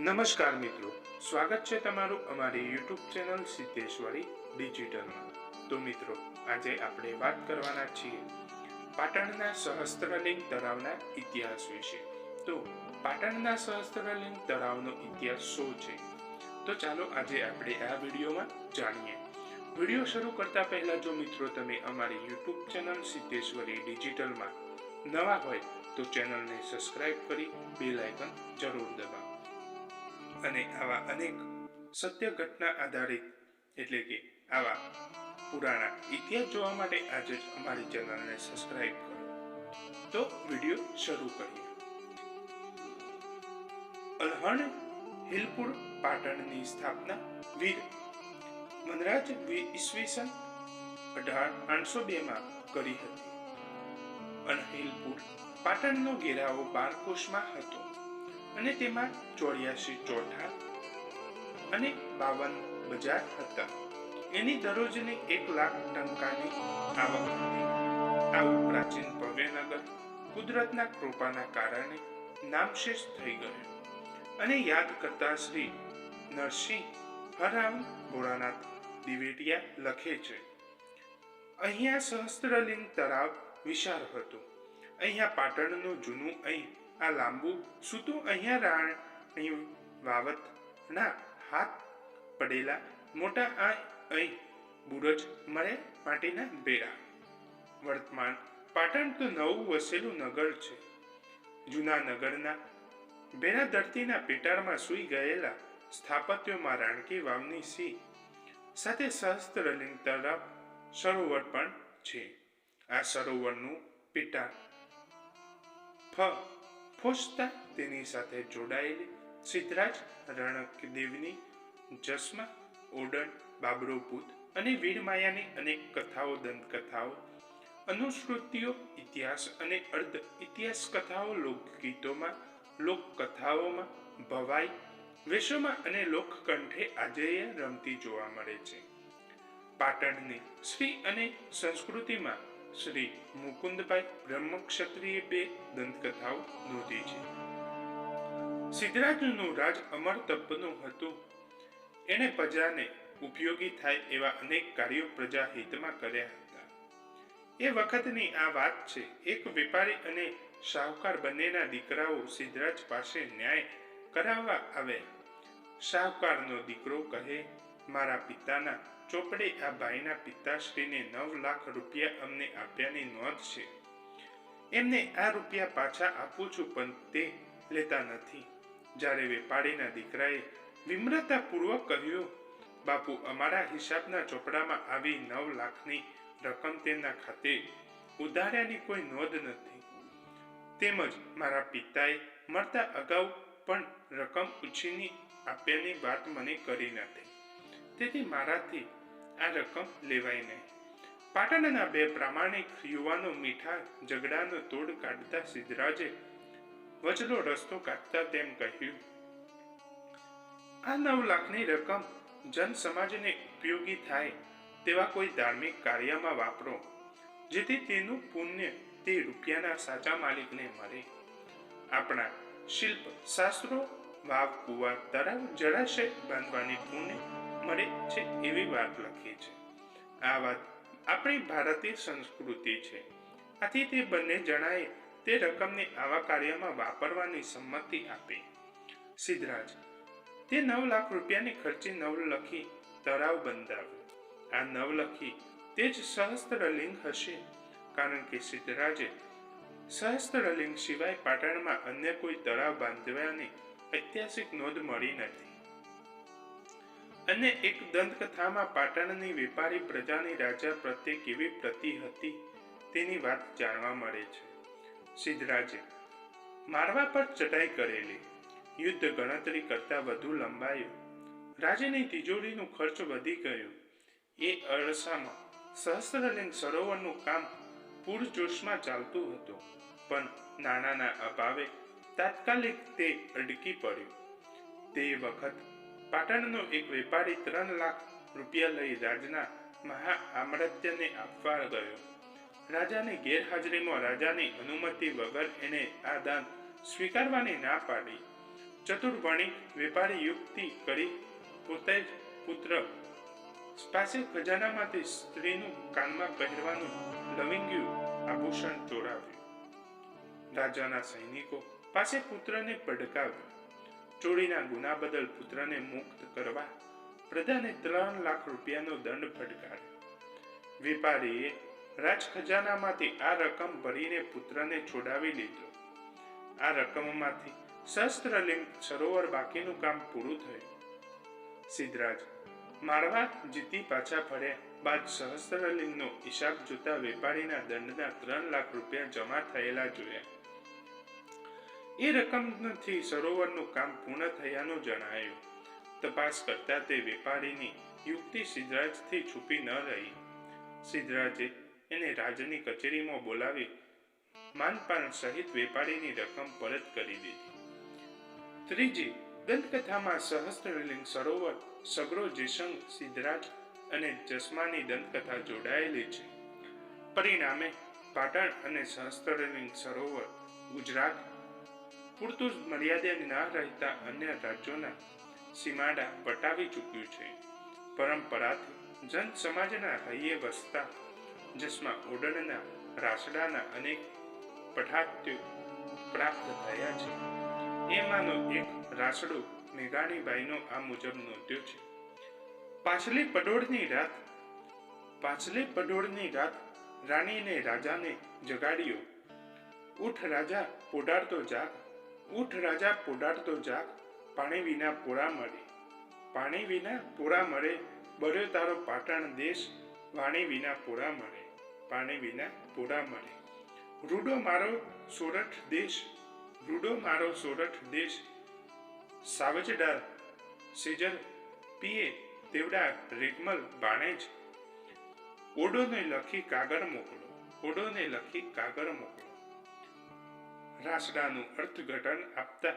નમસ્કાર મિત્રો, સ્વાગત છે તમારું અમારી યુટ્યુબ ચેનલ સિદ્ધેશ્વરી ડિજિટલમાં. તો મિત્રો, આજે આપણે વાત કરવાના છીએ પાટણના સહસ્ત્રલિંગ તળાવના ઇતિહાસ વિશે. તો પાટણના સહસ્ત્રલિંગ તળાવનો ઇતિહાસ શું છે? તો ચાલો આજે આપણે આ વિડીયોમાં જાણીએ. વીડિયો શરૂ કરતા પહેલા જો મિત્રો તમે અમારી યુટ્યુબ ચેનલ સિદ્ધેશ્વરી ડિજિટલમાં નવા હોય તો ચેનલને સબસ્ક્રાઇબ કરી બેલ આઇકન જરૂર દબાવો. અને આવા અનેક સત્ય ઘટના આધારિત એટલે કે આવા પુરાણા ઇતિહાસ જોવા માટે આજે જ અમારી ચેનલને સબસ્ક્રાઇબ કરો. તો વીડિયો શરૂ કરીએ. અલહણ હિલપુર પાટણની સ્થાપના વીર મનરાજ ઈસવીસન અઢાર આઠસો બે માં કરી હતી. અનહિલપુર પાટણનો ઘેરાવો બાર કોષમાં હતો. અને તેમાં ચોર્યાસી ચોઠા અને બાવન બજાર હતા. એની દરરોજની એક લાખ ટંકાની આવક હતી. આવું પ્રાચીન ભવ્યનગર કુદરતના કૃપાના કારણે નામશેષ થઈ ગયું. અને યાદ કરતા શ્રી નરસિંહ હરામ ભોળાનાથ દિવેટિયા લખે છે, અહીંયા સહસ્ત્રલિંગ તળાવ વિશાળ હતું. અહીંયા પાટણનું જૂનું અહીં આ લાંબુ સૂતું અહીંયા રાણ અહીં વાવતના હાથ પડેલા મોટા આ અહીં બુરજ મળે માટીના બેડા વર્તમાન પાટણ તો નવું વસેલું નગર છે. જૂના નગરના બેરા ધરતીના પેટાળમાં સૂઈ ગયેલા સ્થાપત્યોમાં રાણકી વાવની સી સાથે સહસ્ત્રલિંગ તરફ સરોવર પણ છે. આ સરોવરનું પેટાળ ફ ફોસતા તેની સાથે જોડાયેલી સિદ્ધરાજ રણકદેવની જસમા ઓડણ બાબરોપૂત અને વીરમાયાની અનેક કથાઓ, દંતકથાઓ અનુસ્મૃતિઓ ઇતિહાસ અને અર્ધ ઇતિહાસ કથાઓ, લોકગીતોમાં, લોકકથાઓમાં ભવાઈ વિશ્વમાં અને લોકકંઠે આજે રમતી જોવા મળે છે. પાટણની શ્રી અને સંસ્કૃતિમાં શ્રી મુકુંદભાઈ બ્રહ્મક્ષત્રિય બે દંતકથાઓ નોંધી છે. સિદ્ધરાજનું રાજ અમર તપનું હતું. એણે પ્રજાને ઉપયોગી થાય એવા અનેક કાર્યો પ્રજા હિતમાં કર્યા હતા. એ વખતની આ વાત છે, એક વેપારી અને શાહુકાર બંનેના દીકરાઓ સિદ્ધરાજ પાસે ન્યાય કરાવવા આવ્યા. શાહુકારનો દીકરો કહે મારા પિતાના ચોપડે આ ભાઈના પિતાશ્રીને નવ લાખ રૂપિયા અમને આપ્યાની નોંધ છે. એમને આ રૂપિયા પાછા આપું છું, પણ તે લેતા નથી. જ્યારે વેપારીના દીકરાએ વિમ્રતાપૂર્વક કહ્યું, બાપુ, અમારા હિસાબના ચોપડામાં આવી નવ લાખની રકમ તેમના ખાતે ઉધાર્યાની કોઈ નોંધ નથી. તેમજ મારા પિતાએ મળતા અગાઉ પણ રકમ ઉછીની આપ્યાની વાત મને કરી નથી તેથી મારાથી આ રકમ લેવાય નહીં. પાટણના બે પ્રામાણિક યુવાનો મીઠા ઝઘડાનો તોડ કાઢતા સિદ્ધરાજે વચલો રસ્તો કાઢતા તેમ કહ્યું, આ નવ લાખની રકમ જન સમાજને ઉપયોગી થાય તેવા કોઈ ધાર્મિક કાર્યમાં વાપરો, જેથી તેનું પુણ્ય તે રૂપિયાના સાચા માલિકને મળે. આપણા શિલ્પ, શાસ્ત્રો, વાવ કુવા તળાવ, જળાશય બાંધવાની પુણ્ય મળે છે એવી વાત લખી છે. આ વાત આપણી ભારતીય સંસ્કૃતિ છે. આથી તે બંને જણાએ તે રકમને આવા કાર્યમાં વાપરવાની સંમતિ આપી. સિદ્ધરાજ, તે નવ લાખ રૂપિયાને ખર્ચી નવલખી તળાવ બંધાવ્યું. આ નવલખી તે જ સહસ્ત્રલિંગ હશે, કારણ કે સિદ્ધરાજે સહસ્ત્રલિંગ સિવાય પાટણમાં અન્ય કોઈ તળાવ બાંધવાની ઐતિહાસિક નોંધ મળી નથી. અને એક દંતકથામાં પાટણની વેપારી પ્રજાની રાજા પ્રત્યે કેવી પ્રતિ હતી તેની વાત જાણવા મળે છે. સિદ્ધરાજે, મારવા પર ચટાઈ કરેલી. યુદ્ધ ગણતરી કરતા વધુ લંબાયું. રાજાની તિજોરીનું ખર્ચ વધી ગયું. એ અરસામાં સહસ્ત્રલિંગ સરોવરનું કામ પૂરજોશમાં ચાલતું હતું. પણ નાણાંના અભાવે તાત્કાલિક તે અડકી પડ્યું. તે વખત પાટણનો એક વેપારી ત્રણ લાખ રૂપિયા લઈ રાજના મહા આમરત્યને આપવા ગયો. રાજાની ગેરહાજરીમાં રાજાની અનુમતિ વગર એને આ દાન સ્વીકારવાની ના પાડી. ચતુર વણિક વેપારી યુક્તિ કરી પોતે પુત્ર પાસે ખજાનામાંથી સ્ત્રીનું કાનમાં પહેરવાનું લવિંગ્યું આભૂષણ ચોરાવ્યું. રાજાના સૈનિકો પાસે પુત્રને પડકાવ્યો ચોરીના ગુના બદલ પુત્રને મુક્ત કરવા પ્રધાને ત્રણ લાખ રૂપિયાનો દંડ ફટકાર્યો. વેપારીએ રાજ ખજાનામાંથી આ રકમ ભરીને પુત્રને છોડાવી લીધો. આ રકમમાંથી શસ્ત્રલિંગ સરોવર બાકીનું કામ પૂરું થયું. સિદ્ધરાજ મારવા જીતી પાછા ફર્યા બાદ સહસ્ત્રલિંગનો હિસાબ જોતા વેપારીના દંડના ત્રણ લાખ રૂપિયા જમા થયેલા જોયા. એ રકમથી સરોવરનું કામ પૂર્ણ થયાનું જણાયું. તપાસ કરતા તે વેપારીની યુક્તિ સિદ્ધરાજથી છૂપી ન રહી. સિદ્ધરાજે એને રાજની કચેરીમાં બોલાવી માનપાન સહિત વેપારીની રકમ પરત કરી દીધી. ત્રીજી દંતકથામાં સહસ્ત્રલિંગ સરોવર, સગરો જેસંગ, સિદ્ધરાજ અને જસ્માની દંતકથા જોડાયેલી છે. પરિણામે પાટણ અને સહસ્ત્રલિંગ સરોવર, ગુજરાત પૂરતું જ મર્યાદા ના રહેતા અન્ય રાજ્યોના સીમાડા પટાવી ચૂક્યું છે. પરંપરાથી જન સમાજના હૈયે વસતા, જસમાં ઓડણના, રાસડાના અનેક પઠાત્યો પ્રાપ્ત થયા છે. એમાંનો એક રાસડો મેઘાણીબાઈનો આ મુજબ નોંધ્યો છે. પાછલી પડોળની રાત, પાછલી પડોળની રાત રાણીને રાજાને જગાડ્યો. ઉઠ રાજા, પોઢાડતો જાગ. ઉઠ રાજા પોડાડતો જાગ, પાણી વિના પોળા મળે પાણી વિના પોળા મળે બર્યો તારો પાટણ દેશ, વાણી વિના પોળા મળે પાણી વિના પોળા મળે રૂડો મારો સોરઠ દેશ, રૂડો મારો સોરઠ દેશ. સાવજડા સેજર પીએ, તેવડા રેગમલ બાણેજ ઓડોને લખી કાગળ મોકલો ઓડોને લખી કાગળ મોકલો રાસડાનું અર્થઘટન આપતા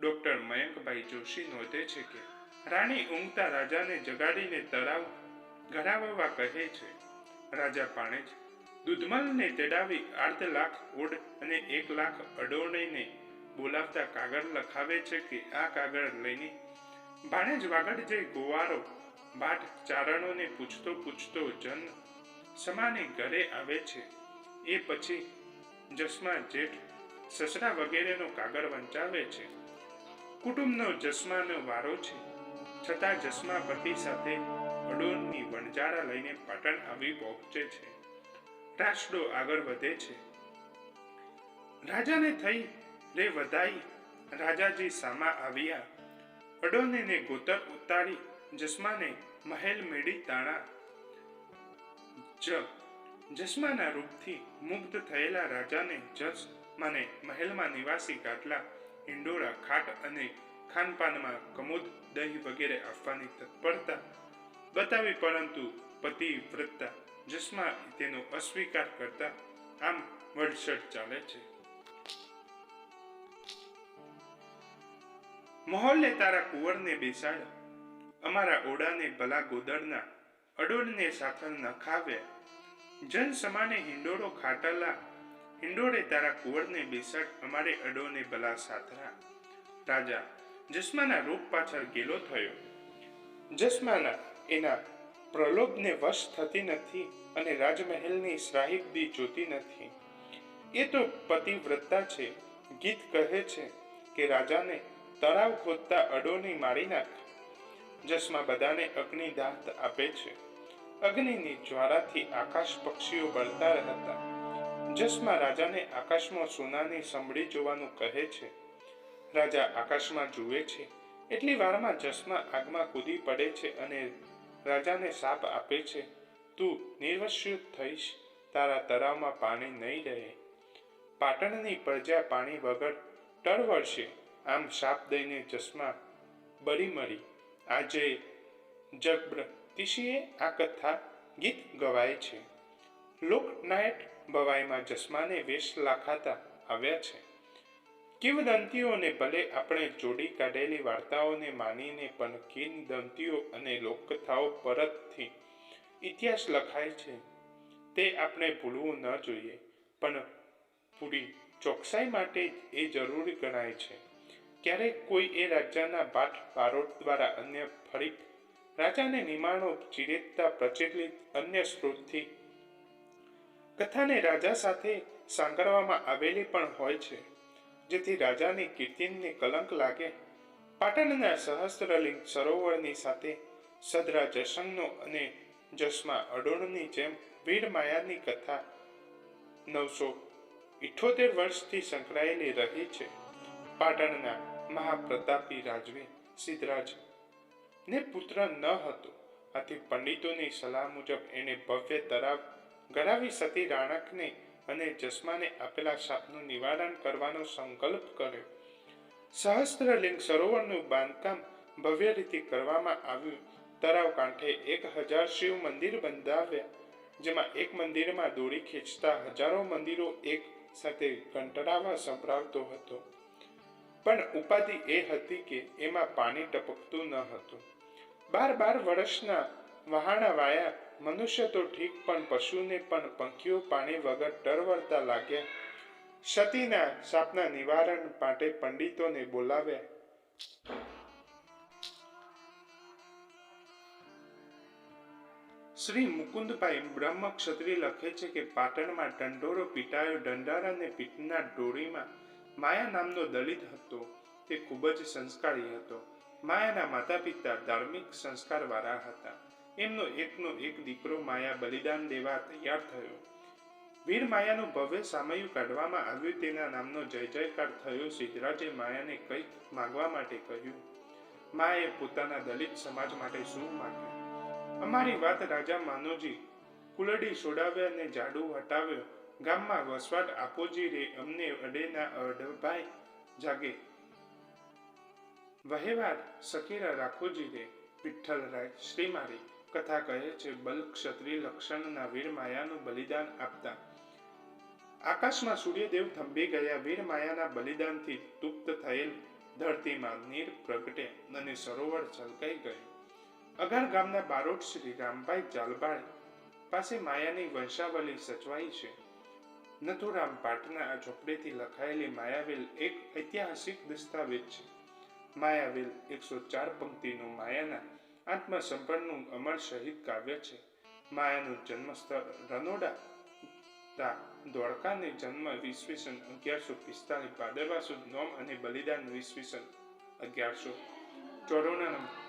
ડોક્ટર મયંકભાઈ જોશી નોંધે છે કે રાણી ઊંઘતા રાજાને જગાડીને તળાવ ગરાવવા કહે છે. રાજા પાણેજ દૂધમલને તેડાવી અર્ધ લાખ ઓડ અને એક લાખ અડોણીને બોલાવતા કાગળ લખાવે છે કે આ કાગળ લઈને ભાણેજ વાગડ જઈ ગોવારો બાટ ચારણોને પૂછતો પૂછતો જન સમાને ઘરે આવે છે. એ પછી જસમા જેઠ સસરા વગેરેનો કાગળ વંચાવે છે. કુટુંબનો જસમાનો વારો છે. છતાં જસમા પતિ સાથે અડોનની વણજારા લઈને પાટણ આવી પહોંચે છે. રાષ્ટ્રો આગળ વધે છે. રાજાને થઈ રે વધાઈ રાજાજી સામા આવ્યા. અડોને ગોતર ઉતારી જસમાને મહેલ મેળી તાણા. જ જસમાના રૂપથી મુગ્ધ થયેલા રાજાને જસ મને મહેલમાં નિવાસી ગાટલા હિંડોળા ખાટ અને ખાનપાનમાં કમોદ, દહીં વગેરે આપવાની તત્પરતા બતાવી, પરંતુ પતિવ્રતા જસમાં તેનો અસ્વીકાર કરતા આમ વડસડ ચાલે છે. મોહલ્લે તારા કુંવરને બેસાડ્યા અમારા ઓડાને ભલા ગોદરના અડોડને સાથળ નખાવ્યા. જન સમાને હિંડોળો ખાટલા હિંડોળે તારા કુંવરને બેસાડ, અમારે અડોને ભલા સાથરા રાજા, જસ્માના રૂપ પાછળ ગેલો થયો. જસ્માના એના પ્રલોભને વશ થતી નથી અને રાજમહેલની સાહિબદી જોતી નથી. એ તો પતિવ્રતા છે. ગીત કહે છે કે રાજાને તળાવ ખોદતા અડોની મારી નાખ. જસમાં બધાને અગ્નિદાહ આપે છે. અગ્નિની જ્વાળાથી આકાશ પક્ષીઓ બળતા હતા જસમાં રાજાને આકાશમાં સોનાની સંભળી જોવાનું કહે છે. રાજા આકાશમાં જુએ છે. એટલી વારમાં જસમાં આગમાં કૂદી પડે છે અને રાજાને સાપ આપે છે. તું નિર્વસ્યુ થઈશ. તારા તળાવમાં પાણી નહીં રહે. પાટણની પ્રજા પાણી વગર ટળવળશે આમ શાપ દઈને જસમા બળી મળી. આજે જગબ્રતિશીએ આ કથા ગીત ગવાય છે. લોકનાયક ભવાઈમાં જસ્માને વેશ લાખાતા આવ્યા છે. કિંવદંતીઓને ભલે આપણે જોડી કાઢેલી વાર્તાઓને માનીને પણ કિંવદંતીઓ અને લોકકથાઓ પરતથી ઇતિહાસ લખાય છે. તે આપણે ભૂલવું ન જોઈએ, પણ પૂરી ચોકસાઈ માટે એ જરૂરી ગણાય છે. ક્યારેક કોઈ એ રાજાના ભાટ બારોટ દ્વારા અન્ય ફરી, રાજાને નિમાણો ચિરેતતા પ્રચલિત અન્ય સ્ત્રોતથી કથાને રાજા સાથે સાંકળવામાં આવેલી પણ હોય છે, જેથી રાજાની કીર્તિને કલંક લાગે. પાટણના સહસ્ત્રલિંગ સરોવરની સાથે સદરા જસંગનો અને જસમા અડોણની જેમ વીર માયાની કથા નવસો ઇઠોતેર વર્ષથી સંકળાયેલી રહી છે. પાટણના મહાપ્રતાપી રાજવી સિદ્ધરાજ ને પુત્ર ન હતો. આથી પંડિતોની સલાહ મુજબ એણે ભવ્ય તરાવ ગરાવી સતી રાણકને અને જસ્માને આપેલા શાપનું નિવારણ કરવાનો સંકલ્પ કર્યો. સહસ્ત્રલિંગ સરોવરનું બાંધકામ ભવ્ય રીતે કરવામાં આવ્યું. તરાવ કાંઠે એક હજાર શિવ મંદિર બંધાવ્યા, જેમાં એક મંદિરમાં દોરી ખેંચતા હજારો મંદિરો એક સાથે કંટરાવા સંભળાવતો હતો. પણ ઉપાધિ એ હતી કે એમાં પાણી ટપકતું ન હતું. બાર બાર વર્ષના વહાણા વાયા મનુષ્ય તો ઠીક, પણ પશુને પણ પંખીઓ પાણી વગર ટરવરતા લાગ્યા સતીના શાપના નિવારણ માટે પંડિતોને બોલાવ્યા શ્રી મુકુંદભાઈ બ્રહ્મ ક્ષત્રિય લખે છે કે પાટણમાં ઢંઢોરો પીટાયો ઢંઢાર અને પીટના ડોરીમાં માયા નામનો દલિત હતો. તે ખૂબ જ સંસ્કારી હતો. માયાના માતા પિતા ધાર્મિક સંસ્કારવાળા હતા. એમનો એકનો એક દીકરો માયા બલિદાન દેવા તૈયાર થયો. વીર માયાનું ભવ્ય સામયું કાઢવામાં આવ્યું તેના નામનો જય જયકાર થયો. સિદ્ધરાજે માયાને કંઈક માગવા માટે કહ્યું. માએ પોતાના દલિત સમાજ માટે શું માગ્યું? અમારી વાત રાજા માનોજી કુલડી છોડાવ્યા અને જાડુ હટાવ્યો. ગામમાં વસવાટ આપોજી રે, અમને અડેના અડભાઈ જાગે. વહેવાર સકીરા રાખોજી રે, વિઠ્ઠલરાય શ્રીમારી કથા કહે છે બલ ક્ષત્રિય લક્ષણના વીર માયાનું બલિદાન આપતા. આકાશમાં સૂર્યદેવ થંભી ગયા, વીર માયાના બલિદાનથી તુપ્ત થયેલ ધરતીમાં નીર પ્રગટે અને સરોવર છલકાઈ ગયું. અગાર ગામના બારોટ શ્રી રામભાઈ જાલબાઈ પાસે માયાની વંશાવલી સચવાઈ છે. નથુરામ પાટના આ ઝોપડેથી લખાયેલી માયાવેલ એક ઐતિહાસિક દસ્તાવેજ છે. માયાવેલ એકસો ચાર પંક્તિનું માયાના આત્મસંપન્નનું અમર શહીદ કાવ્ય છે. માયાનું જન્મસ્થળ રનોડા દ્વારકાને જન્મ ઈસવીસન અગિયારસો પિસ્તાલીસ ભાદરવા સુદ નોમ અને બલિદાન ઈસવીસન અગિયારસો ચોરાણું